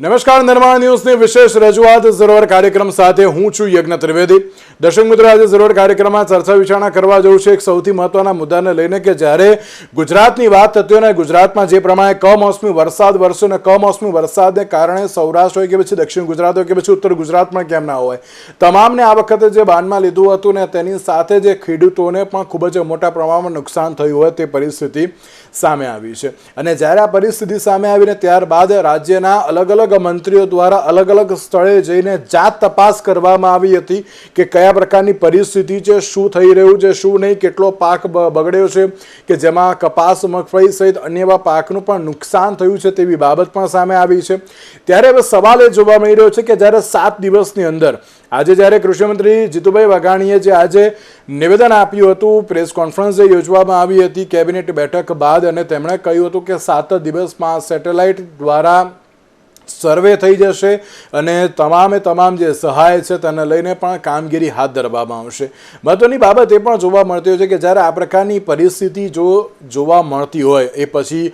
નમસ્કાર, નિર્માણ ન્યૂઝની વિશેષ રજૂઆત ઝરોવર કાર્યક્રમ સાથે હું છું યજ્ઞ ત્રિવેદી. દર્શક મિત્રો, આજે ઝરોવર કાર્યક્રમમાં ચર્ચા વિચારણા કરવા જવું છે. એક સૌથી મહત્વના મુદ્દાને લઈને કે જ્યારે ગુજરાતની વાત થતી હોય ગુજરાતમાં જે પ્રમાણે કમોસમી વરસાદ વરસ્યો ને, કમોસમી વરસાદને કારણે સૌરાષ્ટ્ર હોય કે પછી દક્ષિણ ગુજરાત હોય કે પછી ઉત્તર ગુજરાતમાં કેમ ના હોય. તમામને આ વખતે જે બાનમાં લીધું હતું ને, તેની સાથે જે ખેડૂતોને પણ ખૂબ જ મોટા પ્રમાણમાં નુકસાન થયું હોય તે પરિસ્થિતિ સામે આવી છે. અને જ્યારે આ પરિસ્થિતિ સામે આવીને ત્યારબાદ રાજ્યના અલગ અલગ મંત્રીઓ દ્વારા અલગ અલગ સ્થળે જઈને જાત તપાસ કરવામાં આવી હતી કે કયા પ્રકારની પરિસ્થિતિ છે, શું થઈ રહ્યું છે, શું નહીં, કેટલો પાક બગડ્યો છે, કે જેમાં કપાસ મગફળી સહિત અન્ય એવા પાકનું પણ નુકસાન થયું છે તેવી બાબત પણ સામે આવી છે. ત્યારે હવે સવાલ એ જોવા મળી રહ્યો છે કે જ્યારે સાત દિવસની અંદર આજે જ્યારે કૃષિમંત્રી જીતુભાઈ વાઘાણીએ જે આજે નિવેદન આપ્યું હતું, પ્રેસ કોન્ફરન્સ જે યોજવામાં આવી હતી, કેબિનેટ બેઠક બાદ અને તેમણે કહ્યું હતું કે સાત દિવસમાં સેટેલાઇટ દ્વારા સર્વે થઈ જશે અને તમામે તમામ જે સહાય છે તેને લઈને પણ કામગીરી હાથ ધરવામાં આવશે. મહત્વની બાબત એ પણ જોવા મળતી હોય છે કે જ્યારે આ પ્રકારની પરિસ્થિતિ જો જોવા મળતી હોય, એ પછી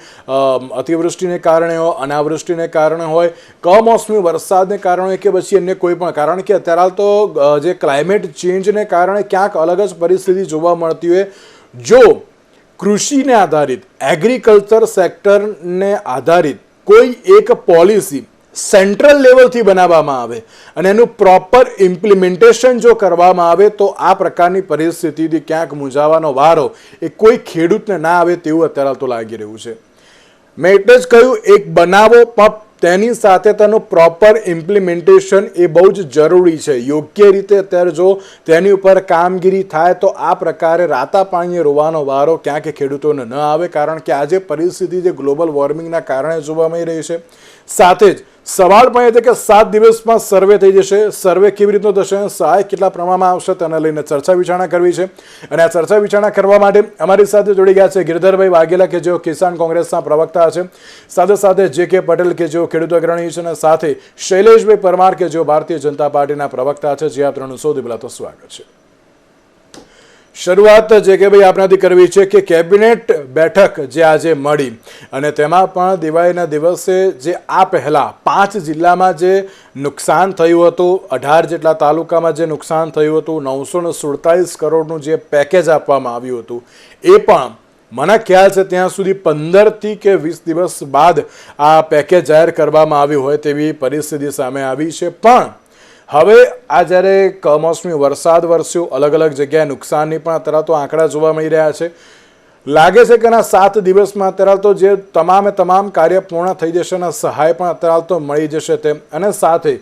અતિવૃષ્ટિને કારણે હોય, અનાવૃષ્ટિને કારણે હોય, કમોસમી વરસાદને કારણે કે પછી અન્ય કોઈ પણ, કારણ કે અત્યારે તો જે ક્લાઇમેટ ચેન્જને કારણે ક્યાંક અલગ જ પરિસ્થિતિ જોવા મળતી હોય. જો કૃષિને આધારિત એગ્રીકલ્ચર સેક્ટરને આધારિત કોઈ એક પોલિસી સેન્ટ્રલ લેવલથી બનાવવામાં આવે અને એનું પ્રોપર ઇમ્પ્લિમેન્ટેશન જો કરવામાં આવે તો આ પ્રકારની પરિસ્થિતિથી ક્યાંક મૂંઝાવાનો વારો એ કોઈ ખેડૂતને ના આવે તેવું અત્યારે તો લાગી રહ્યું છે. મેં એટલે જ કહ્યું, એક બનાવો પણ તેની સાથે તેનું પ્રોપર ઇમ્પ્લિમેન્ટેશન એ બહુ જ જરૂરી છે. યોગ્ય રીતે અત્યારે જો તેની ઉપર કામગીરી થાય તો આ પ્રકારે રાતા પાણીએ રોવાનો વારો ક્યાંક ખેડૂતોને ન આવે, કારણ કે આજે પરિસ્થિતિ જે ગ્લોબલ વોર્મિંગના કારણે જોવા મળી રહી છે. સાથે જ સવાલ પણ એ છે કે સાત દિવસમાં સર્વે થઈ જશે. સર્વે કેવી રીતનો થશે? સહાય કેટલા પ્રમાણમાં આવશે? તેને લઈને ચર્ચા વિચારણા કરવી છે. અને આ ચર્ચા વિચારણા કરવા માટે અમારી સાથે જોડી ગયા છે ગિરધરભાઈ વાઘેલા, કે જેઓ કિસાન કોંગ્રેસના પ્રવક્તા છે. સાથે સાથે જે કે પટેલ, કે જેઓ ખેડૂત અગ્રણી છે. અને સાથે શૈલેષભાઈ પરમાર, કે જેઓ ભારતીય જનતા પાર્ટીના પ્રવક્તા છે. જે આ ત્રણ સૌથી પહેલાં તો સ્વાગત છે. શરૂઆત જે કે ભાઈ આપણાથી કરવી છે કે કેબિનેટ બેઠક જે આજે મળી અને તેમાં પણ દિવાળીના દિવસે જે આ પહેલાં પાંચ જિલ્લામાં જે નુકસાન થયું હતું, અઢાર જેટલા તાલુકામાં જે નુકસાન થયું હતું, નવસો ને સુડતાલીસ કરોડનું જે પેકેજ આપવામાં આવ્યું હતું, એ પણ મને ખ્યાલ છે ત્યાં સુધી પંદરથી કે વીસ દિવસ બાદ આ પેકેજ જાહેર કરવામાં આવ્યું હોય તેવી પરિસ્થિતિ સામે આવી છે. પણ હવે આ જ્યારે કમોસમી વરસાદ વરસ્યો, અલગ અલગ જગ્યાએ નુકસાનની પણ અત્યારે તો આંકડા જોવા મળી રહ્યા છે. લાગે છે કે એના સાત દિવસમાં અત્યારે તો જે તમામે તમામ કાર્ય પૂર્ણ થઈ જશે અને સહાય પણ અત્યારે તો મળી જશે તેમ. અને સાથે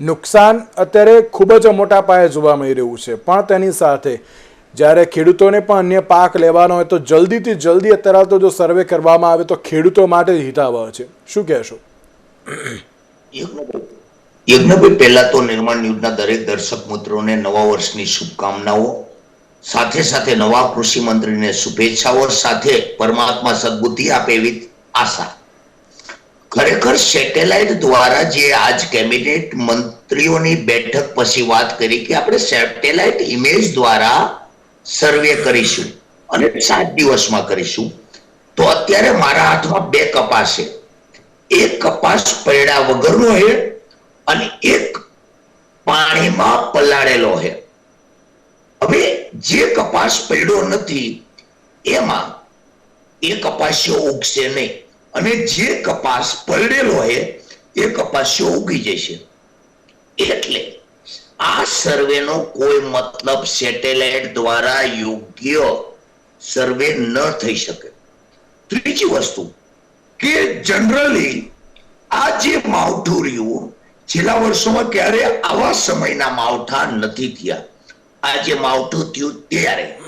નુકસાન અત્યારે ખૂબ જ મોટા પાયે જોવા મળી રહ્યું છે. પણ તેની સાથે જ્યારે ખેડૂતોને પણ અન્ય પાક લેવાનો હોય તો જલ્દીથી જલ્દી અત્યારે તો જો સર્વે કરવામાં આવે તો ખેડૂતો માટે જ હિતાવહ છે. શું કહેશો? યજ્ઞભાઈ પહેલા તો નિર્માણ ન્યૂઝના દરેક દર્શક મિત્રોને નવા વર્ષની શુભકામનાઓ, સાથે સાથે નવા કૃષિ મંત્રીને શુભેચ્છાઓ સાથે પરમાત્મા સદબુદ્ધિ આપે એવી આશા. ખરેખર સેટેલાઇટ દ્વારા જે આજ કેબિનેટ મંત્રીઓની બેઠક પછી વાત કરી કે આપણે સેટેલાઇટ ઇમેજ દ્વારા સર્વે કરીશું અને સાત દિવસમાં કરીશું, તો અત્યારે મારા હાથમાં બે કપાસ છે. એક કપાસ પડ્યા વગરનો છે અને એક પાણીમાં પલાળેલો છે. હવે જે કપાસ પડ્યો નથી, એમાં એ કપાસ્યો ઉગશે નહીં. અને જે કપાસ પલળેલો છે, એ કપાસ્યો ઉગી જશે. એટલે આ સર્વેનો કોઈ મતલબ સેટેલાઇટ દ્વારા યોગ્ય સર્વે ન થઈ શકે. ત્રીજી વસ્તુ કે જનરલી આ જે માવઠું રહ્યું છેલ્લા વર્ષોમાં ક્યારે આવા સમયના માવઠા નથી થયા? આજે માવઠું થયું ત્યારે.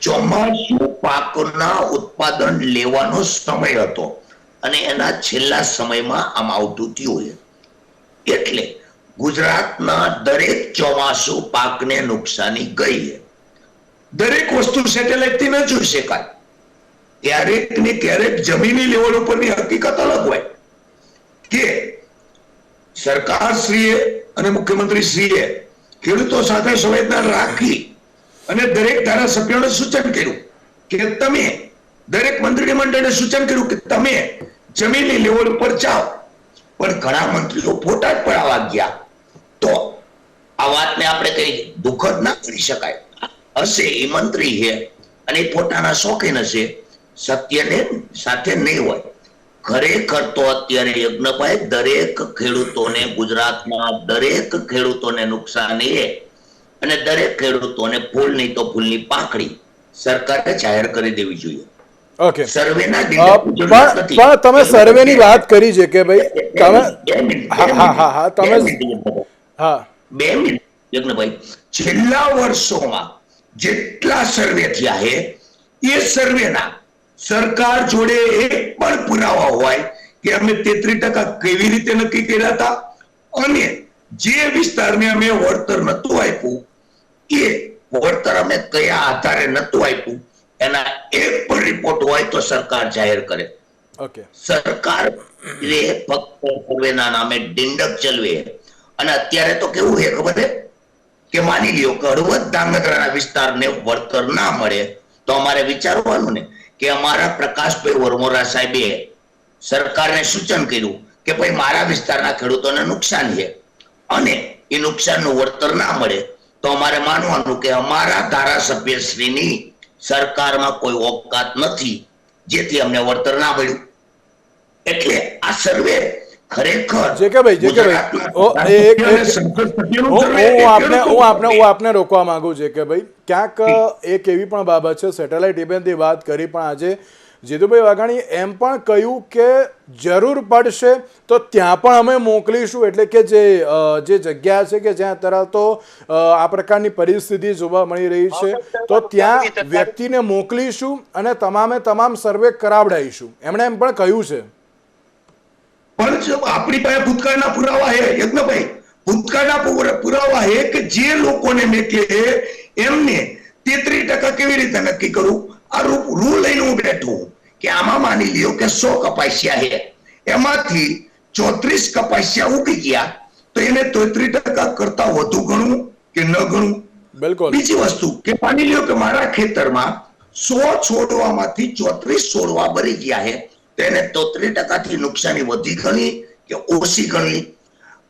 ચોમાસુ પાકના ઉત્પાદન લેવાનો સમય હતો અને એના છેલ્લા સમયમાં આ માવઠું થયું છે. એટલે ગુજરાતના દરેક ચોમાસુ પાકને નુકસાની ગઈ છે. દરેક વસ્તુ સેટેલાઇટથી ન જોઈ શકાય. ક્યારેક ને ક્યારેક જમીની લેવલ ઉપરની હકીકત અલગ હોય કે સરકાર શ્રીએ અને મુખ્યમંત્રી શ્રીએ ખેડૂતો સાથે સંવેદના રાખી અને દરેક ધારાસભ્યોને સૂચન કર્યું કે તમે દરેક મંત્રી મંડળને સૂચન કર્યું કે તમે જમીની લેવલ ઉપર જાઓ. પણ ઘણા મંત્રીઓ ફોટા જ પડાવા ગયા. તો આ વાતને આપણે કઈ દુઃખદ ના કરી શકાય. હશે એ મંત્રી છે અને પોતાના શોખીન હશે. સત્યને સાથે નહીં હોય. ખરેખર તો અત્યારે યજ્ઞભાઈ દરેક ખેડૂતોને ગુજરાતમાં દરેક ખેડૂતોને નુકસાન એ. અને દરેક ખેડૂતોને ફૂલ નહીં તો ફૂલની પાંખડી સરકારે જાહેર કરી દેવી જોઈએ. ઓકે પણ તમે સર્વેની વાત કરી છે કે ભાઈ તમે હા, હા, હા, તમે- હા. બે મિનિટ યજ્ઞભાઈ. છેલ્લા વર્ષોમાં જેટલા સર્વે થયા છે એ સર્વેના સરકાર જોડે એક પણ પુરાવા હોય કે અમે તેત્રી ટકા કેવી રીતે નક્કી કર્યા હતા? અને જે વિસ્તારને અમે વળતર નતું આપ્યું એ વળતર અમે કયા આધારે નતું આપ્યું? એના એક પણ રિપોર્ટ હોય તો સરકાર જાહેર કરે. સરકાર એ ફક્ત સર્વેના નામે ડિંડક ચલવે. અને અત્યારે તો કેવું છે ખબર છે? કે માની લ્યો કે હળવદ ધાંગધ્રાના વિસ્તારને વળતર ના મળે તો અમારે વિચારવાનું ને કે અમારા પ્રકાશભાઈ વરમોરા સાહેબે સરકારને સૂચન કર્યું કે ભાઈ મારા વિસ્તારના ખેડૂતોને નુકસાન છે. અને એ નુકસાનનું વળતર ના મળે તો અમારે માનવાનું કે અમારા ધારાસભ્યશ્રીની સરકારમાં કોઈ ઓકાત નથી, જેથી અમને વળતર ના મળ્યું. એટલે આ સર્વે ખરેખર જે કે ભાઈ જે કે ભાઈ એક એક હું હું આપને હું આપને હું આપને રોકવા માંગુ છે કે ભાઈ ક્યાંક એક એવી પણ બાબત છે સેટેલાઇટ ઇવેન્ટની વાત કરી પણ આજે જીતુભાઈ વાઘાણી એમ પણ કહ્યું કે જરૂર પડશે તો ત્યાં પણ અમે મોકલીશું. એટલે કે જે જે જગ્યા છે કે જ્યાં અત્યારે તો આ પ્રકારની પરિસ્થિતિ જોવા મળી રહી છે તો ત્યાં વ્યક્તિને મોકલીશું અને તમામે તમામ સર્વે કરાવડાવીશું. એમણે એમ પણ કહ્યું છે. પણ આપણી પાસે ભૂતકાળના પુરાવા હે યજ્ઞભાઈ ભૂતકાળના પુરાવા હે કે જે લોકોને મેં કે એમને તેત્રીસ ટકા કેવી રીતે નક્કી કરું? આ રૂપ રૂ લઈને હું બેઠો કે આમાં માની લ્યો કે સો કપાસિયા હે. એમાંથી ચોત્રીસ કપાસિયા ઉગી ગયા તો એને તેત્રીસ ટકા કરતા વધુ ગણવું કે ન ગણવું બિલકુલ. બીજી વસ્તુ કે માની લ્યો કે મારા ખેતરમાં સો છોડવામાંથી ચોત્રીસ છોડવા ભરી ગયા છે તેને તોત્રીસ ટકાથી નુકસાની વધી ગણી કે ઓછી ગણી.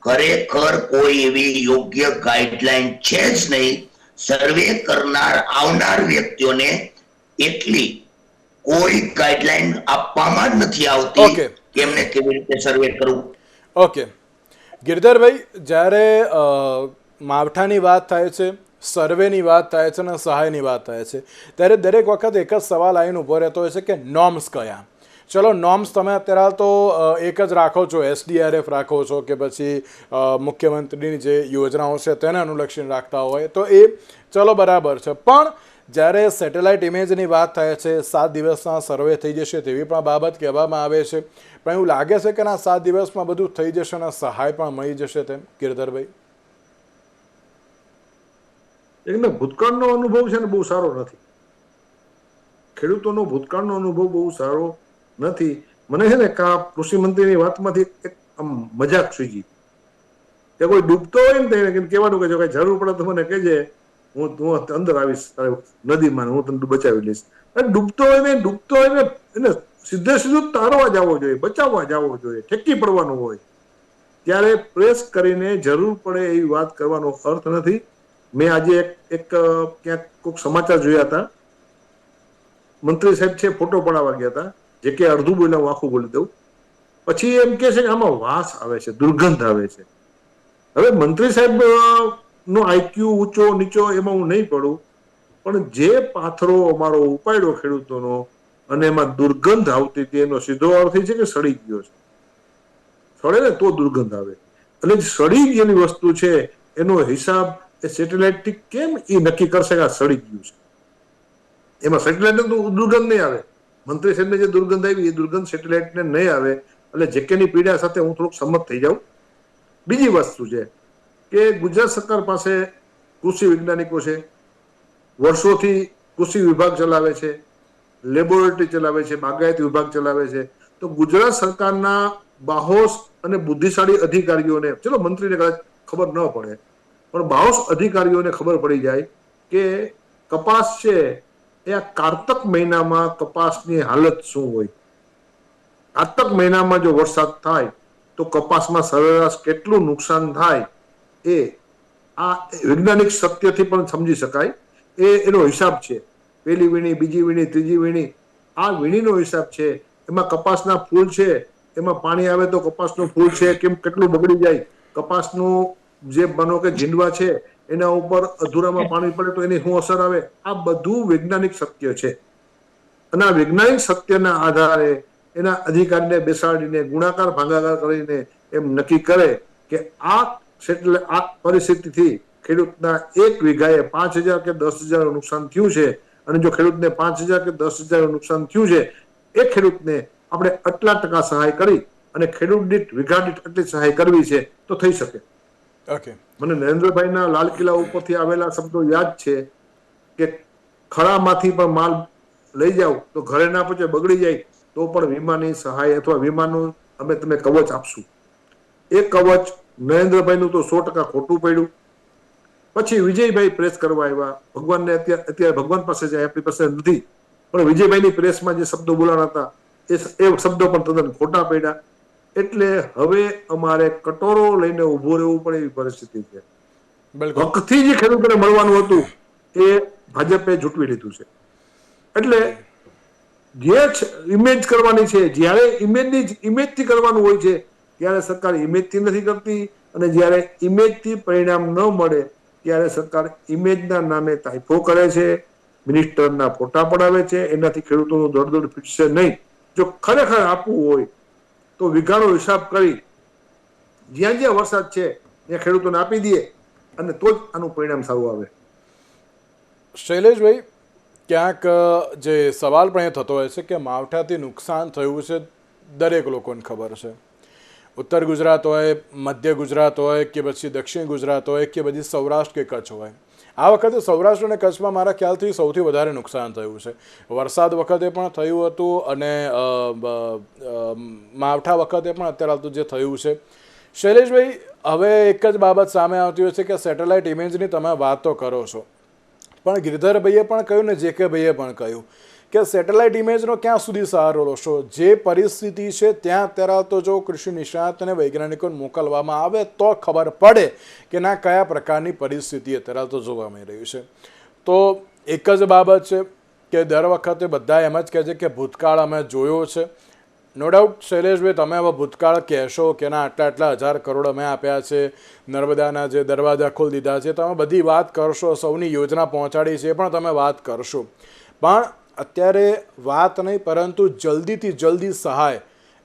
ખરેખર કોઈ એવી યોગ્ય ગાઈડલાઈન છે જ નહીં. સર્વે કરનાર આવનાર વ્યક્તિઓને એટલી કોઈ ગાઈડલાઈન આપવામાં જ નથી આવતી. કે એમને કેવી રીતે સર્વે કરવું. ઓકે ગિરધરભાઈ જ્યારે માવઠાની વાત થાય છે સર્વેની વાત થાય છે અને સહાયની વાત થાય છે ત્યારે દરેક વખત એક જ સવાલ આવીને ઊભો રહેતો હોય છે કે નોર્મ્સ કયા? ચલો નોર્મ્સ તમે અત્યારે તો એક જ રાખો છો એસડીઆરએફ રાખો છો કે પછી મુખ્યમંત્રીની જે યોજનાઓ છે તેને અનુલક્ષીને રાખતા હોય, તો એ ચલો બરાબર છે. પણ જ્યારે સેટેલાઇટ ઇમેજની વાત થાય છે, સાત દિવસના સર્વે થઈ જશે તેવી પણ બાબત કહેવામાં આવે છે. પણ એવું લાગે છે કે ના, સાત દિવસમાં બધું થઈ જશે અને સહાય પણ મળી જશે તેમ? ગિરધરભાઈ? એટલે ભૂતકાળનો અનુભવ છે ને બહુ સારો નથી. ખેડૂતોનો ભૂતકાળનો અનુભવ બહુ સારો નથી. મને છે ને કે કૃષિ મંત્રીની વાતમાંથી એક આમ મજાક સૂજી. કે કોઈ ડૂબતો હોય ને તેને કહેવાનું કે જો કઈ જરૂર પડે તો મને કહેજે. હું હું અંદર આવીશ નદીમાં હું તને બચાવી લઈશ. ડૂબતો હોય ને, ડૂબતો હોય ને, એને સીધે સીધું તારવા જવો જોઈએ, બચાવવા જવો જોઈએ, ઠેકી પડવાનું હોય. ત્યારે પ્રેસ કરીને જરૂર પડે એવી વાત કરવાનો અર્થ નથી. મેં આજે એક એક ક્યાંક કોઈક સમાચાર જોયા હતા. મંત્રી સાહેબ છે, ફોટો પડાવવા ગયા હતા. જે કે અડધું બોલ્યા હું આખું બોલી દઉં. પછી એમ કે છે કે આમાં વાસ આવે છે, દુર્ગંધ આવે છે. હવે મંત્રી સાહેબ નો આઈક્યુ ઊંચો, નીચો એમાં હું નહીં પડું. પણ જે પાથરો અમારો ઉપાડ્યો ખેડૂતોનો અને એમાં દુર્ગંધ આવતી હતી, એનો સીધો અર્થ છે કે સડી ગયો છે. સડે ને તો દુર્ગંધ આવે. એટલે સડી ગયેલી વસ્તુ છે, એનો હિસાબ એ સેટેલાઇટથી કેમ એ નક્કી કરશે કે આ સડી ગયું છે? એમાં સેટેલાઇટ દુર્ગંધ નહીં આવે. મંત્રી સાહેબને જે દુર્ગંધ આવી, એ દુર્ગંધ સેટેલાઇટને નહીં આવે, એટલે જેકેની પીડા સાથે હું થોડુંક સંમત થઈ જાઉં. બીજી વસ્તુ છે કે ગુજરાત સરકાર પાસે કૃષિ વૈજ્ઞાનિકો છે, વર્ષોથી કૃષિ વિભાગ ચલાવે છે, લેબોરેટરી ચલાવે છે, બાગાયતી વિભાગ ચલાવે છે. તો ગુજરાત સરકારના બાહોશ અને બુદ્ધિશાળી અધિકારીઓને, ચલો મંત્રીને કદાચ ખબર ન પડે, પણ બાહોશ અધિકારીઓને ખબર પડી જાય કે કપાસ છે એ આ કારતક મહિનામાં કપાસની હાલત શું હોય? કારતક મહિનામાં જો વરસાદ થાય, તો કપાસમાં સરેરાશ કેટલું નુકસાન થાય એ આ વૈજ્ઞાનિક સત્યથી પણ સમજી શકાય. એ એનો હિસાબ છે. પહેલી વીણી, બીજી વીણી, ત્રીજી વીણી, આ વીણીનો હિસાબ છે. એમાં કપાસના ફૂલ છે. એમાં પાણી આવે તો કપાસનું ફૂલ છે. કેમ કેટલું બગડી જાય? કપાસનું જે બનો કે જીંડવા છે એના ઉપર અધૂરામાં પાણી પડે તો એની શું અસર આવે? આ બધું વૈજ્ઞાનિક સત્ય છે. અને આ વૈજ્ઞાનિક સત્યના આધારે એના અધિકારીને બેસાડીને ગુણાકાર ભાગાકાર કરીને એમ નક્કી કરે કે આ એટલે આ પરિસ્થિતિથી ખેડૂતના એક વીઘાએ પાંચ હજાર કે દસ હજાર નુકસાન થયું છે. અને જો ખેડૂતને પાંચ હજાર કે દસ હજાર નુકસાન થયું છે એ ખેડૂતને આપણે આટલા ટકા સહાય કરી અને ખેડૂત દીઠ વીઘા દીઠ આટલી સહાય કરવી છે તો થઈ શકે. મને નરેન્દ્રભાઈના લાલ કિલ્લા ઉપરથી આવેલા શબ્દો યાદ છે કે ખળામાંથી પણ માલ લઈ જાવ તો ઘરે ના પહોંચે, બગડી જાય, તો પણ વીમાની સહાય અથવા વીમાનું અમે તમે કવચ આપશું. એ કવચ નરેન્દ્રભાઈનું તો સો ટકા ખોટું પડ્યું. પછી વિજયભાઈ પ્રેસ કરવા આવ્યા. ભગવાનને અત્યારે અત્યારે ભગવાન પાસે જાય, આપણી પાસે નથી. પણ વિજયભાઈની પ્રેસમાં જે શબ્દો બોલાણા હતા એ શબ્દો પણ તદ્દન ખોટા પડ્યા. એટલે હવે અમારે કટોરો લઈને ઊભું રહેવું પડે એવી પરિસ્થિતિ છે. હકથી જે ખેડૂતોને મળવાનું હતું એ ભાજપે જૂટવી લીધું છે. એટલે જે ઇમેજ કરવાની છે જ્યારે ઇમેજની ઇમેજથી કરવાનું હોય છે ત્યારે સરકાર ઇમેજથી નથી કરતી અને જ્યારે ઇમેજથી પરિણામ ન મળે ત્યારે સરકાર ઇમેજના નામે તાઇફો કરે છે મિનિસ્ટરના ફોટા પડાવે છે એનાથી ખેડૂતોનું દોડ દોડ ફીટશે નહીં. જો ખરેખર આપવું હોય તો વિઘાણો હિસાબ કરી જ્યાં જ્યાં વરસાદ છે, ત્યાં ખેડૂતોને આપી દઈએ અને તો જ આનું પરિણામ સારું આવે. શૈલેષભાઈ, ક્યાંક જે સવાલ પણ એ થતો હોય છે કે માવઠાથી નુકસાન થયું છે, દરેક લોકોને ખબર છે. ઉત્તર ગુજરાત હોય, મધ્ય ગુજરાત હોય કે પછી દક્ષિણ ગુજરાત હોય કે પછી સૌરાષ્ટ્ર કે કચ્છ હોય. આ વખતે સૌરાષ્ટ્ર અને કચ્છમાં મારા ખ્યાલથી સૌથી વધારે નુકસાન થયું છે. વરસાદ વખતે પણ થયું હતું અને માવઠા વખતે પણ અત્યારે હાલ તો જે થયું છે. શૈલેષભાઈ, હવે એક જ બાબત સામે આવતી હોય છે કે સેટેલાઇટ ઇમેજની તમે વાત તો કરો છો. પણ ગિરધરભાઈએ પણ કહ્યું ને જે કે ભાઈએ પણ કહ્યું. કે સેટેલાઇટ ઇમેજનો ક્યાં સુધી સહારો લેશો? જે પરિસ્થિતિ છે, ત્યાં અત્યારે તો જો કૃષિ નિષ્ણાત અને વૈજ્ઞાનિકોને મોકલવામાં આવે તો ખબર પડે કે ના કયા પ્રકારની પરિસ્થિતિ અત્યારે તો જોવા મળી રહી છે. તો એક જ બાબત છે કે દર વખતે બધા એમ જ કહે છે કે ભૂતકાળ અમે જોયો છે. નો ડાઉટ શૈલેષભાઈ, તમે હવે ભૂતકાળ કહેશો કે ના, આટલા આટલા હજાર કરોડ અમે આપ્યા છે, નર્મદાના જે દરવાજા ખોલી દીધા છે, તમે બધી વાત કરશો, સૌની યોજના પહોંચાડી છે પણ તમે વાત કરશો. પણ અત્યારે વાત નહીં, પરંતુ જલ્દીથી જલ્દી સહાય.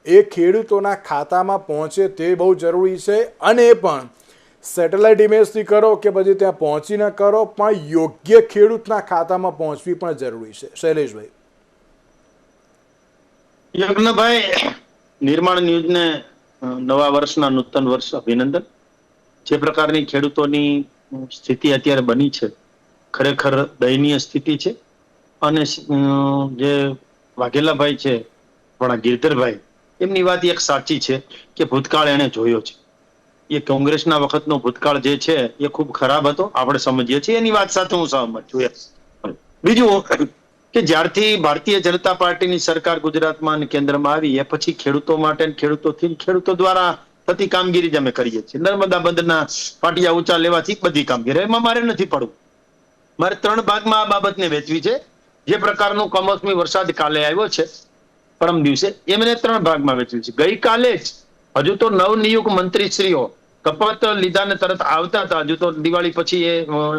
એ ખેડૂતોના ખાતામાં પહોંચે તે બહુ જરૂરી છે અને પણ. સેટેલાઇટ ઇમેજથી કરો કે પછી ત્યાં પહોંચીને કરો, પણ યોગ્ય ખેડૂતના ખાતામાં પહોંચવી પણ જરૂરી છે. શૈલેષભાઈ. યજ્ઞભાઈ, નિર્માણ ન્યૂઝને નવા વર્ષના નૂતન વર્ષ અભિનંદન. જે પ્રકારની ખેડૂતોની સ્થિતિ અત્યારે બની છે, ખરેખર દયનીય સ્થિતિ છે. અને જે વાઘેલાભાઈ છે, આપણા ગિરધરભાઈ, એમની વાત એક સાચી છે કે ભૂતકાળ એને જોયો છે. એ કોંગ્રેસના વખતનો ભૂતકાળ જે છે, એ ખૂબ ખરાબ હતો, આપણે સમજીએ છીએ. એની વાત સાથે હું સહમત છું. બીજું, કે જ્યારથી ભારતીય જનતા પાર્ટીની સરકાર ગુજરાતમાં અને કેન્દ્રમાં આવી, એ પછી ખેડૂતો માટે ખેડૂતોથી ખેડૂતો દ્વારા થતી કામગીરી જ અમે કરીએ છીએ. નર્મદા બંધના પાટિયા ઊંચા લેવાથી બધી કામગીરી. એમાં મારે નથી પડવું. મારે ત્રણ ભાગમાં આ બાબતને વેચવી છે. જે પ્રકારનો કમોસમી વરસાદ કાલે આવ્યો છે, પરમ દિવસે એ મને ત્રણ ભાગમાં વેચવી છે. ગઈકાલે જ હજુ તો નવનિયુક્ત મંત્રીશ્રીઓ કપાત લીધાને તરત આવતા હતા. હજુ તો દિવાળી પછી એ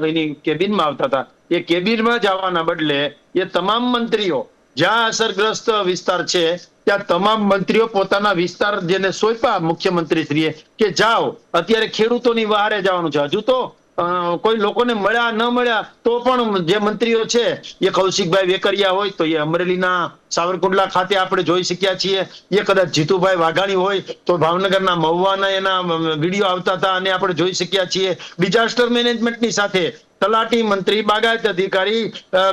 એની કેબિનમાં આવતા હતા. એ કેબિનમાં જવાના બદલે એ તમામ મંત્રીઓ, જ્યાં અસરગ્રસ્ત વિસ્તાર છે, ત્યાં તમામ મંત્રીઓ પોતાના વિસ્તાર જેને સોંપ્યા મુખ્યમંત્રીશ્રીએ કે જાઓ, અત્યારે ખેડૂતોની વહારે જવાનું છે. હજુ તો કોઈ લોકોને મળ્યા, ન મળ્યા, તો પણ જે મંત્રીઓ છે, એ કૌશિકભાઈ વેકરિયા હોય, તો એ અમરેલીના સાવરકુંડલા ખાતે આપણે જોઈ શક્યા છીએ. એ કદાચ જીતુભાઈ વાઘાણી હોય, તો ભાવનગરના મહુવાના એના વીડિયો આવતા હતા અને આપણે જોઈ શક્યા છીએ. ડિઝાસ્ટર મેનેજમેન્ટની સાથે તલાટી મંત્રી, બાગાયત અધિકારી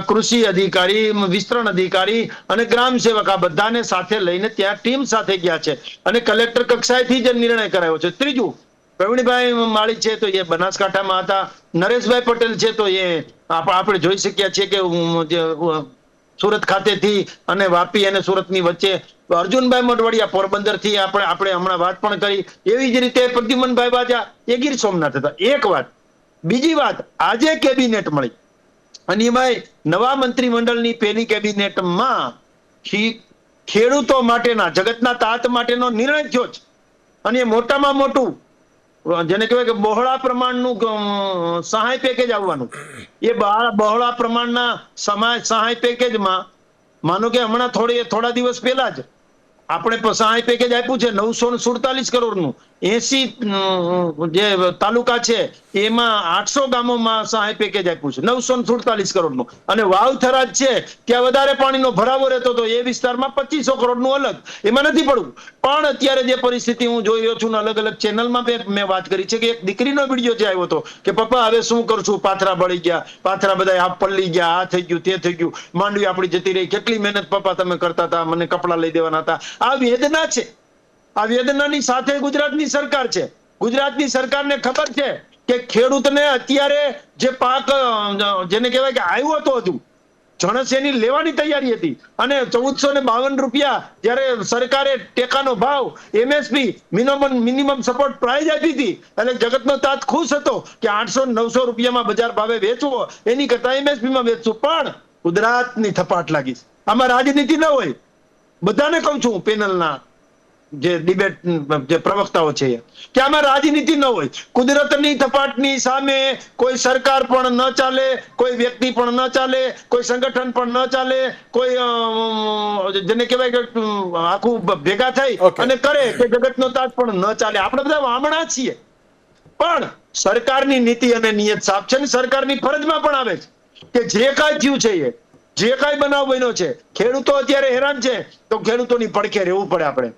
કૃષિ અધિકારી વિસ્તરણ અધિકારી અને ગ્રામ સેવક આ બધાને સાથે લઈને ત્યાં ટીમ સાથે ગયા છે. અને કલેક્ટર કક્ષાએથી જ નિર્ણય કરાયો છે. ત્રીજું પ્રવીણભાઈ માળી છે તો એ બનાસકાંઠામાં હતા. નરેશભાઈ પટેલ છે તો એ આપણે જોઈ શક્યા છીએ કે સુરત ખાતેથી અને વાપી અને સુરતની વચ્ચે અર્જુનભાઈ મોઢવાડિયા પોરબંદરથી આપણે આપણે હમણાં વાત પણ કરી. એવી જ રીતે પ્રદ્યુમનભાઈ બાજા, એ ગીર સોમનાથ હતા. એક વાત. બીજી વાત, આજે કેબિનેટ મળી. અને એમાં નવા મંત્રીમંડળની પહેલી કેબિનેટમાં ખેડૂતો માટેના, જગતના તાત માટેનો નિર્ણય થયો છે અને મોટામાં મોટું જેને કહેવાય કે બહોળા પ્રમાણનું સહાય પેકેજ આવવાનું. એ બહા- બહોળા પ્રમાણના સમાય સહાય પેકેજમાં માનો કે હમણાં થોડી, થોડા દિવસ પહેલા જ આપણે સહાય પેકેજ આપ્યું છે નવસો સુડતાલીસ કરોડનું. એસી જે તાલુકા છે, એમાં આઠસો ગામોમાં સહાય પેકેજ આપ્યું છે. નવસો સુડતાલીસ કરોડનું. અને વાવથરા છે, ત્યાં વધારે પાણીનો ભરાવો રહેતો હતો એ વિસ્તારમાં પચીસો કરોડનું અલગ. એમાં નથી પડવું. પણ અત્યારે જે પરિસ્થિતિ હું જોઈ રહ્યો છું અલગ અલગ ચેનલમાં મેં વાત કરી છે કે એક દીકરીનો વીડિયો જે આવ્યો હતો કે, પપ્પા, હવે શું કરશું? પાથરા બળી ગયા. પાથરા બધા આ પલ્લી ગયા. આ થઈ ગયું, તે થઈ ગયું. માંડવી આપણી જતી રહી. કેટલી મહેનત પપ્પા તમે કરતા હતા? મને કપડા લઈ દેવાના હતા. આ વેદના છે. આ વેદનાની સાથે ગુજરાતની સરકાર છે. ગુજરાતની સરકારને ખબર છે કે ખેડૂતને અત્યારે જે પાક જેને કહેવાય કે આવ્યો હતો જણસ એની લેવાની તૈયારી હતી અને ચૌદસો ને બાવન રૂપિયા જ્યારે સરકારે ટેકાનો ભાવ, MSP minimum minimum support price આપી હતી, એટલે જગતનો તાત ખુશ હતો કે આઠસો નવસો રૂપિયામાં બજાર ભાવે વેચવો, એની કરતા એમએસપી માં વેચવું પણ ગુજરાતની થપાટ લાગી આમાં રાજનીતિ ન હોય. બધાને કહું છું પેનલના જે ડિબેટ જે પ્રવક્તાઓ છે કે આમાં રાજનીતિ ન હોય કુદરતની થપાટની સામે કોઈ સરકાર પણ ન ચાલે કોઈ વ્યક્તિ પણ ન ચાલે કોઈ સંગઠન પણ ન ચાલે કોઈ જેને કહેવાય કે આખું ભેગા થઈ અને કરે કે જગતનો તાજ પણ ન ચાલે. આપણે બધા વામણા છીએ. પણ સરકારની નીતિ અને નિયત સાફ છે ને સરકારની ફરજમાં પણ આવે છે કે જે કાંઈ થયું છે એ જે કાંઈ બનાવ બન્યો છે ખેડૂતો અત્યારે હેરાન છે તો ખેડૂતોની પડખે રહેવું પડે આપણે.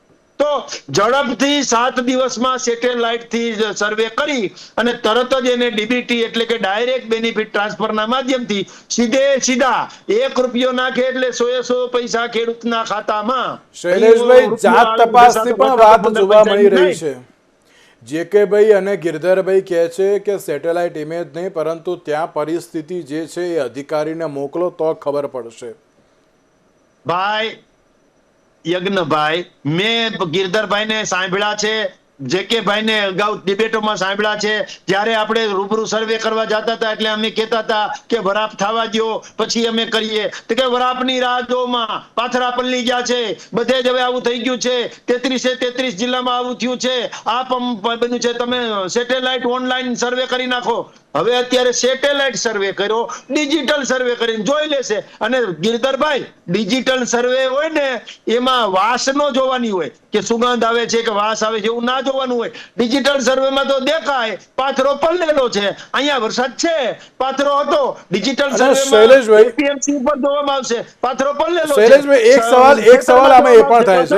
ઝડપથી સાત દિવસમાં સેટેલાઇટથી સર્વે કરી અને તરત જ એને ડીબીટી એટલે કે ડાયરેક્ટ બેનિફિટ ટ્રાન્સફરના માધ્યમથી સીધે સીધા એક રૂપિયો નાખે એટલે સો એ સો પૈસા ખેડૂતના ખાતામાં. શૈલેષભાઈ જાત તપાસની પણ વાત જોવા મળી રહી છે. જે કે ભાઈ અને ગિરધરભાઈ કહે છે કે સેટેલાઇટ ઇમેજ નહીં પરંતુ ત્યાં પરિસ્થિતિ જે છે એ અધિકારીને મોકલો તો ખબર પડશે. ભાઈ યજ્ઞભાઈ, મેં ગિરધરભાઈને સાંભળ્યા છે, જે કે ભાઈને અગાઉ ડિબેટોમાં સાંભળ્યા છે. જ્યારે આપણે રૂબરૂ સર્વે કરવા જતા હતા, એટલે અમે કહેતા હતા કે વરાપ થવા દો પછી અમે કરીએ. તો કે વરાપની રાહ જોમાં પાથરા પલ્લી ગયા છે. બધે જ હવે આવું થઈ ગયું છે. તેત્રીસે તેત્રીસ જિલ્લામાં આવું થયું છે. આ બન્યું છે. તમે સેટેલાઇટ ઓનલાઈન સર્વે કરી નાખો. હવે અત્યારે સેટેલાઇટ સર્વે કર્યો ડિજિટલ સર્વે કરીને જોઈ લેશે. અને ગિરધરભાઈ ડિજિટલ સર્વે હોય ને એમાં વાસ નો જોવાની હોય. કે સુગંધ આવે છે કે વાસ આવે છે એવું ના જોવાનું હોય. ડિજિટલ સર્વેમાં તો દેખાય પાથરો પલળેલો છે. અહીંયા વરસાદ છે. પાથરો હતો. ડિજિટલ સર્વેમાં પીએમસી ઉપર જોવામાં આવશે. પાથરો પલળેલો છે. શૈલેષભાઈ, એક સવાલ- એક સવાલ આમાં એ પણ થાય છે.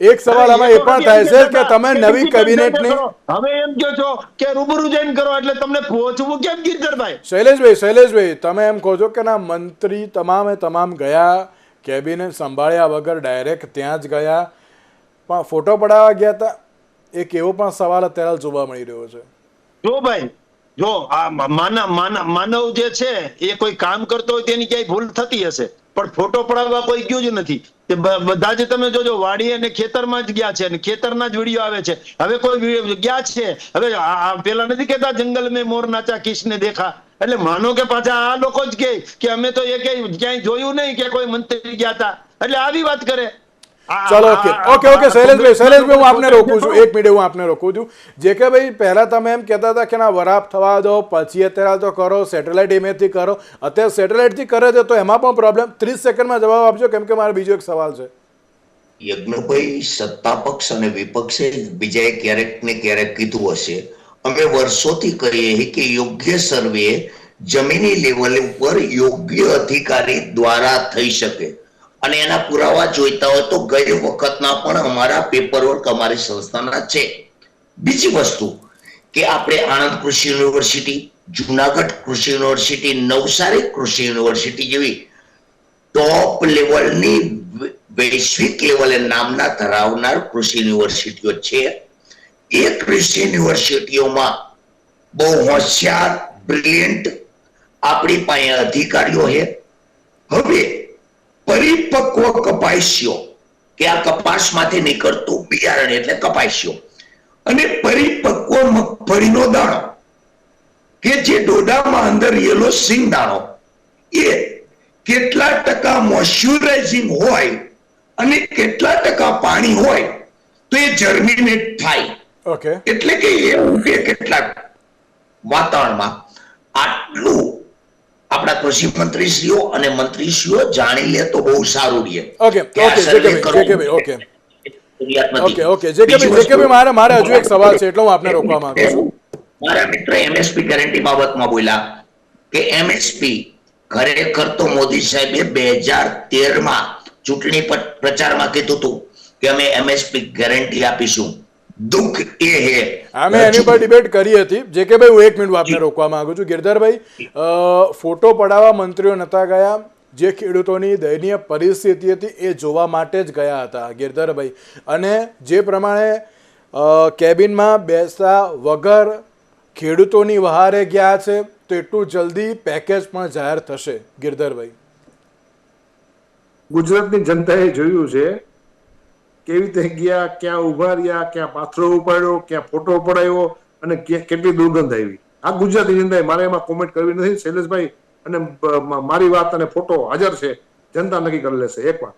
એક સવાલ આમાં એ પણ થાય છે કે તમે નવી કેબિનેટની હવે એમ કહો છો કે રૂબરૂ જઈને કરો એટલે તમને પહોંચવું કેમ ગીરધરભાઈ? શૈલેષભાઈ શૈલેષભાઈ તમે એમ કહો છો કે ના મંત્રી તમામે તમામ ગયા કેબિનેટ સંભાળ્યા વગર ડાયરેક્ટ ત્યાં જ ગયા. પણ ફોટો પડાવવા ગયા હતા એક એવો પણ સવાલ અત્યારે જોવા મળી રહ્યો છે. જો ભાઈ જો આ માનવ માનવ જે છે એ કોઈ કામ કરતો હોય તેની ક્યાંય ભૂલ થતી હશે? પણ ફોટો પડાવવા કોઈ ગયું જ નથી. બધા જ તમે જોજો, વાડી અને ખેતરમાં જ ગયા છે અને ખેતરના જ વીડિયો આવે છે. હવે કોઈ ગયા છે? હવે પેલા નથી કેતા જંગલ મેં મોર નાચા કિસને દેખા? એટલે માનો કે પાછા આ લોકો જ કે અમે તો એ ક્યાંય જોયું નહીં કે કોઈ મંત્રી ગયા હતા એટલે આવી વાત કરે. ચલો okay. Okay okay Shaileshbhai Shaileshbhai હું આપને રોકું છું. એક મિનિટ હું આપને રોકું છું. જે કે ભાઈ પહેલા તમે એમ કહેતા હતા કે ના વરાપ થવા દો પછી અત્યારે તો કરો સેટેલાઇટ ઇમેજથી કરો. અત્યારે સેટેલાઇટથી કરે છે તો એમાં પણ પ્રોબ્લેમ ત્રીસ સેકન્ડમાં જવાબ આપજો કેમ કે મારે બીજો એક સવાલ છે. યજ્ઞભાઈ સત્તા પક્ષ અને વિપક્ષે બીજાએ ક્યારેક ને ક્યારેક કીધું હશે. અમે વર્ષોથી કહીએ કે યોગ્ય સર્વે જમીની લેવલ ઉપર યોગ્ય અધિકારી દ્વારા થઈ શકે. અને એના પુરાવા જોઈતા હોય તો ગઈ વખતના પણ અમારા પેપરવર્ક અમારી સંસ્થાના છે. બીજી વસ્તુ કે આપણે આણંદ કૃષિ યુનિવર્સિટી, જુનાગઢ કૃષિ યુનિવર્સિટી, નવસારી કૃષિ યુનિવર્સિટી જેવી ટોપ લેવલની વૈશ્વિક લેવલે નામના ધરાવનાર કૃષિ યુનિવર્સિટીઓ છે. એ કૃષિ યુનિવર્સિટીઓમાં બહુ હોશિયાર બ્રિલિયન્ટ આપણી પાસે અધિકારીઓ છે. હવે પરિપક્વ કપાસ્યો કે આ કપાસમાંથી નીકળતું બિયારણ એટલે કપાસ્યો અને પરિપક્વ મગફળીનો દાણો કે જે ડોડામાં અંદર યેલો સિંગ દાણો એ કેટલા ટકા મોઇશ્ચરાઇઝિંગ હોય અને કેટલા ટકા પાણી હોય તો એ જર્મિનેટ થાય. ઓકે એટલે કે એ ઉગે કેટલા વાતાવરણમાં આટલું આપણા કૃષિ મંત્રીશ્રીઓ અને મંત્રીશ્રીઓ જાણી લે તો બહુ સારું રહે. ઓકે ઓકે સર્વે જેકેભાઈ કરવું જેકેભાઈ ઓકે ઓકે ઓકે જેકેભાઈ બીજી જેકેભાઈ વસ્તુ- મારે મારે હજુ એક સવાલ છે એટલે હું આપને રોકવા માંગુ છું. મારા મિત્ર એમએસપી ગેરંટી બાબતમાં બોલ્યા કે એમએસપી ખરેખર તો મોદી સાહેબે બે હજાર તેરમાં ચૂંટણી પ્રચારમાં કીધું હતું કે અમે એમએસપી ગેરંટી આપીશું. દુઃખ એ હે. અમે એની પર ડિબેટ કરી હતી. જે કે ભાઈ હું એક મિનિટ આપને રોકવા માંગુ છું. ગિરધરભાઈ ફોટો પડાવવા મંત્રીઓ નતા ગયા. જે ખેડૂતોની દયનીય પરિસ્થિતિ હતી એ જોવા માટે જ ગયા હતા ગિરધરભાઈ અને જે પ્રમાણે અ, કેબિનમાં બેસતા વગર ખેડૂતોની વહારે ગયા છે તો એટલું જલ્દી પેકેજ પણ જાહેર થશે ગિરધરભાઈ ગુજરાતની જનતાએ જોયું છે કેવી રીતે ગયા, ક્યાં ઊભા રહ્યા, ક્યાં પાથરો ઉપાડ્યો, ક્યાં ફોટો પડાયો અને કેટલી દુર્ગંધ આવી. આ ગુજરાતી જનતાએ મારે એમાં કોમેન્ટ કરવી નથી. શૈલેષભાઈ અને મારી વાત અને ફોટો હાજર છે. જનતા નક્કી કરી લેશે. એક વાત.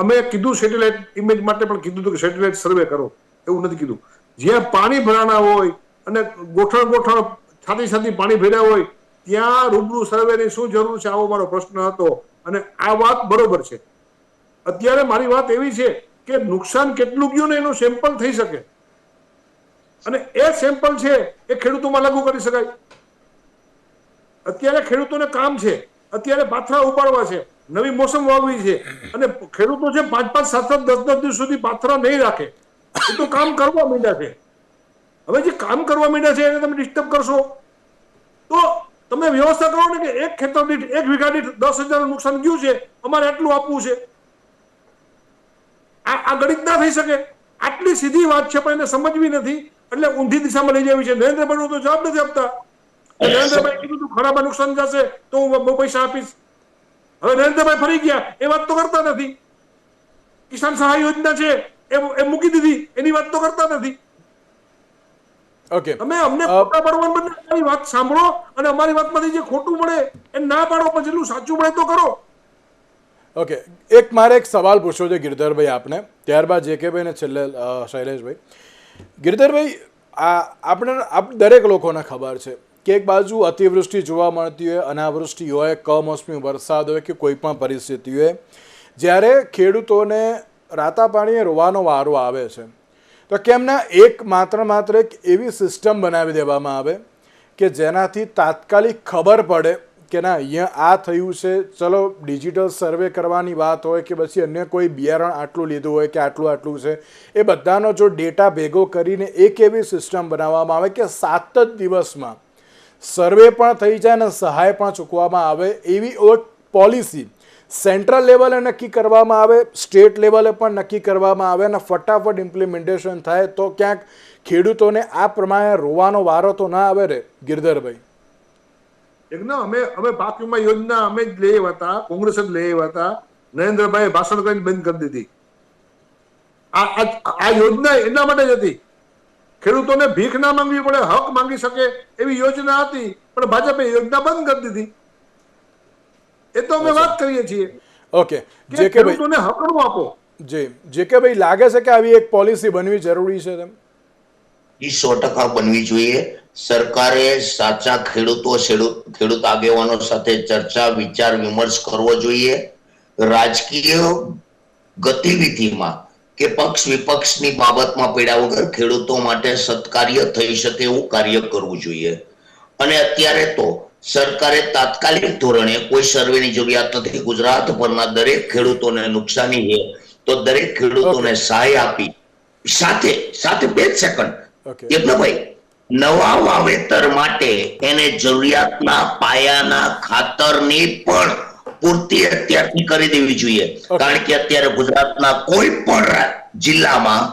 અમે કીધું સેટેલાઇટ ઇમેજ માટે પણ કીધું હતું કે સેટેલાઇટ સર્વે કરો. એવું નથી કીધું. જ્યાં પાણી ભરાણા હોય અને ગોઠણ ગોઠણ છાતી છાતી પાણી ભર્યા હોય, ત્યાં રૂબરૂ સર્વેની શું જરૂર છે? આવો મારો પ્રશ્ન હતો. અને આ વાત બરોબર છે. અત્યારે મારી વાત એવી છે કે નુકસાન કેટલું ગયું ને એનું સેમ્પલ થઈ શકે. અને એ સેમ્પલ છે એ ખેડૂતોમાં લાગુ કરી શકાય. અત્યારે ખેડૂતોને કામ છે, અત્યારે પાથરા ઉપાડવા છે, નવી મોસમ વાવવી છે, અને ખેડૂતો છે પાંચ પાંચ, સાત સાત, દસ દસ દિવસ સુધી પાથરા નહીં રાખે, એ તો કામ કરવા માંડ્યા છે. હવે જે કામ કરવા માંડ્યા છે એને તમે ડિસ્ટર્બ કરશો. તો તમે વ્યવસ્થા કરો ને કે એક ખેતર દીઠ, એક વીઘા દીઠ દસ હજાર નુકસાન ગયું છે, અમારે આટલું આપવું છે. આ ગણિત ના થઈ શકે. આટલી સીધી વાત છે પણ એને સમજવી નથી. એટલે ઊંધી દિશામાં લઈ જવી છે. નરેન્દ્રભાઈ તો જવાબ નથી આપતા. નરેન્દ્રભાઈ કીધું તું ખરાબા નુકસાન જશે તો હું બહુ પૈસા આપીશ. હવે નરેન્દ્રભાઈ ફરી ગયા. એ વાત તો કરતા નથી. કિસાન સહાય યોજના છે એ એ મૂકી દીધી. એની વાત તો કરતા નથી. ઓકે તમે અમને ખોટા પાડવા બદલે અમારી વાત સાંભળો અને અમારી વાતમાંથી જે ખોટું મળે એ ના પાડો. પણ જેટલું સાચું મળે તો કરો. ઓકે એક મારે એક સવાલ પૂછવો છે ગિરધરભાઈ આપને. ત્યારબાદ જે કે ભાઈ ને છેલ્લે શૈલેષભાઈ. ગિરધરભાઈ, આ આપણે, આપ દરેક લોકોને ખબર છે કે એક બાજુ અતિવૃષ્ટિ જોવા મળતી હોય, અનાવૃષ્ટિ હોય, કમોસમી વરસાદ હોય કે કોઈ પણ પરિસ્થિતિ હોય, જ્યારે ખેડૂતોને રાતા પાણીએ રોવાનો વારો આવે છે, તો કેમના એક માત્ર માત્ર એક એવી સિસ્ટમ બનાવી દેવામાં આવે કે જેનાથી તાત્કાલિક ખબર પડે કે ના, અહીંયા આ થયું છે, ચલો ડિજિટલ સર્વે કરવાની વાત હોય કે પછી અન્ય કોઈ બિયારણ આટલું લીધું હોય કે આટલું આટલું છે, એ બધાનો જો ડેટા ભેગો કરીને એક એવી સિસ્ટમ બનાવવામાં આવે કે સાત જ દિવસમાં સર્વે પણ થઈ જાય અને સહાય પણ ચૂકવવામાં આવે, એવી પોલિસી સેન્ટ્રલ લેવલે નક્કી કરવામાં આવે સ્ટેટ લેવલે પણ નક્કી કરવામાં આવે અને ફટાફટ ઇમ્પ્લિમેન્ટેશન થાય તો ક્યાંક ખેડૂતોને આ પ્રમાણે રોવાનો વારો તો ના આવે રે, ગિરધરભાઈ. એક ના અમે અમે પાક વીમા યોજના અમે જ લઈ આવ્યા હતા કોંગ્રેસ જ લઈ આવ્યા હતા. નરેન્દ્રભાઈ ભાષણ કરીને બંધ કરી દીધી. આ યોજના એના માટે જ હતી. ખેડૂતોને ભીખ ના માંગવી પડે હક માંગી શકે એવી યોજના હતી પણ ભાજપે યોજના બંધ કરી દીધી. એ તો અમે વાત કરીએ છીએ. ઓકે. જે કે ભાઈ ખેડૂતોને હકનું આપો. જી જે કે ભાઈ લાગે છે કે આવી એક પોલિસી બનવી જરૂરી છે તેમ? એ સો ટકા બનવી જોઈએ. સરકારે સાચા ખેડૂતો ખેડૂત આગેવાનો સાથે ચર્ચા વિચાર વિમર્શ કરવો જોઈએ. રાજકીય ગતિવિધિમાં કે પક્ષ વિપક્ષની બાબતમાં પડ્યા વગર ખેડૂતો માટે સત્કાર્ય થઈ શકે એવું કાર્ય કરવું જોઈએ. અને અત્યારે તો સરકારે તાત્કાલિક ધોરણે કોઈ સર્વેની જરૂરિયાત નથી. ગુજરાત પરના દરેક ખેડૂતોને નુકસાની છે. તો દરેક ખેડૂતોને સહાય આપી. સાથે સાથે બે સેકન્ડ યજ્ઞભાઈ નવા વાવેતર માટે એને જરૂરિયાતના પાયાના ખાતરની પણ પૂર્તિ અત્યારથી કરી દેવી જોઈએ. કારણ કે અત્યારે ગુજરાતના કોઈ પણ જિલ્લામાં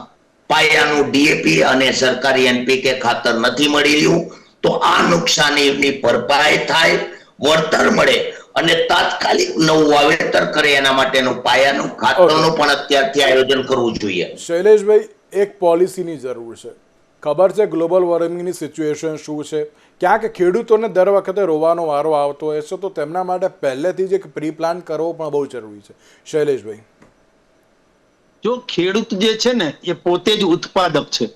પાયાનું ડીએપી અને સરકારી એનપીકે ખાતર નથી મળી રહ્યું તો આ નુકસાનીની ભરપાઈ થાય વળતર મળે અને તાત્કાલિક નવું વાવેતર કરે એના માટેનું પાયાનું ખાતરનું પણ અત્યારથી આયોજન કરવું જોઈએ. શૈલેષભાઈ એક પોલિસીની જરૂર છે. ખબર છે ગ્લોબલ વોર્મિંગની સિચ્યુએશન શું છે? ક્યાંક ખેડૂતોને દર વખતે રોવાનો વારો આવતો હોય છે, તો તેમના માટે પહેલેથી જ એક પ્રી પ્લાન કરવો પણ બહુ જરૂરી છે. શૈલેષભાઈ. જો ખેડૂત જે છે ને, એ પોતે જ ઉત્પાદક છે.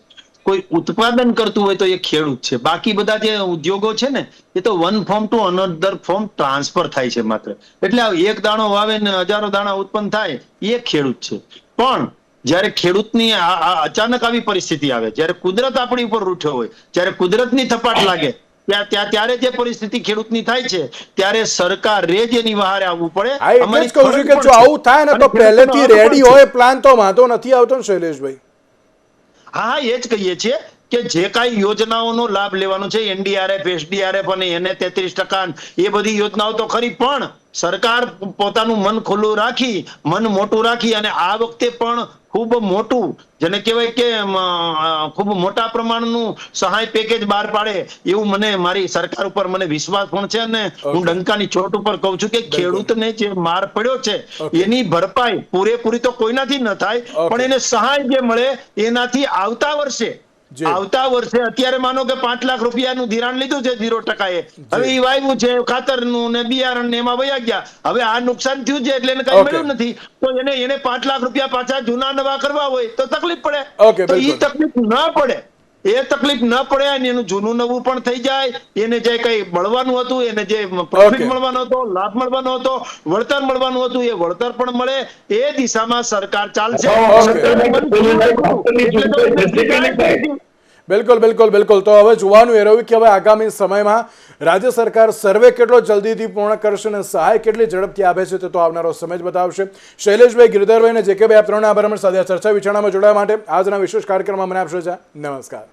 કોઈ ઉત્પાદન કરતું હોય તો એ ખેડૂત છે. બાકી બધા જે ઉદ્યોગો છે ને, એ તો one form to another form transfer થાય છે માત્ર. એટલે એક દાણો વાવે ને હજારો દાણા ઉત્પન્ન થાય, એ ખેડૂત છે. પણ જ્યારે ખેડૂતની અચાનક આવી પરિસ્થિતિ આવે જ્યારે કુદરત આપણી ઉપર રૂઠ્યો હોય જ્યારે કુદરતની થપાટ લાગે ત્યાં ત્યાં ત્યારે જે પરિસ્થિતિ ખેડૂતની થાય છે ત્યારે સરકારે જ એની વહારે આવવું પડે. જ કહું છું કે જો આવું થાય ને તો પહેલેથી રેડી હોય પ્લાન તો વાંધો નથી આવતો ને શૈલેષભાઈ. હા એ જ કહીએ છીએ કે જે કાંઈ યોજનાઓનો લાભ લેવાનો છે એનડીઆરએફ એસડીઆરએફ અને એને તેત્રીસ ટકા એ બધી યોજનાઓ તો ખરી પણ સરકાર પોતાનું મન ખુલ્લું રાખી મન મોટું રાખી અને આ વખતે પણ ખૂબ મોટું જેને કહેવાય કે ખૂબ મોટા પ્રમાણનું સહાય પેકેજ બહાર પાડે એવું મને મારી સરકાર ઉપર મને વિશ્વાસ પણ છે અને હું. ડંકાની ચોટ ઉપર કહું છું કે ખેડૂતને જે માર પડ્યો છે એની ભરપાઈ પૂરેપૂરી તો કોઈનાથી ન થાય પણ એને સહાય જે મળે એનાથી આવતા વર્ષે. આવતા વર્ષે અત્યારે માનો કે પાંચ લાખ રૂપિયાનું ધિરાણ લીધું છે ઝીરો ટકાએ. હવે એ વાયવું છે ખાતરનું ને બિયારણ ને એમાં વયા ગયા. હવે આ નુકસાન થયું છે એટલે એને કઈ. મળ્યું નથી. તો એને એને પાંચ લાખ રૂપિયા પાછા જૂના નવા કરવા હોય તો તકલીફ પડે. તો એ તકલીફ ના પડે. એ તકલીફ ન પડે અને એનું જૂનું નવું પણ થઈ જાય. એને જે કઈ મળવાનું હતું એને જે પ્રોફિટ મળવાનો હતો લાભ મળવાનો હતો વળતર મળવાનું હતું એ વળતર પણ મળે. એ દિશામાં સરકાર ચાલશે. બિલકુલ બિલકુલ બિલકુલ. તો હવે જોવાનું એ રહ્યું કે હવે આગામી સમયમાં રાજ્ય સરકાર સર્વે કેટલો જલ્દીથી પૂર્ણ કરશે અને સહાય કેટલી ઝડપથી આપે છે તે તો આવનારો સમય જ બતાવશે. શૈલેષભાઈ ગિરધરભાઈ અને જે કે ભાઈ આ ત્રણ આભાર સાથે ચર્ચા વિચારણામાં જોડાવા માટે. આજના વિશેષ કાર્યક્રમમાં મને આપશો છે નમસ્કાર.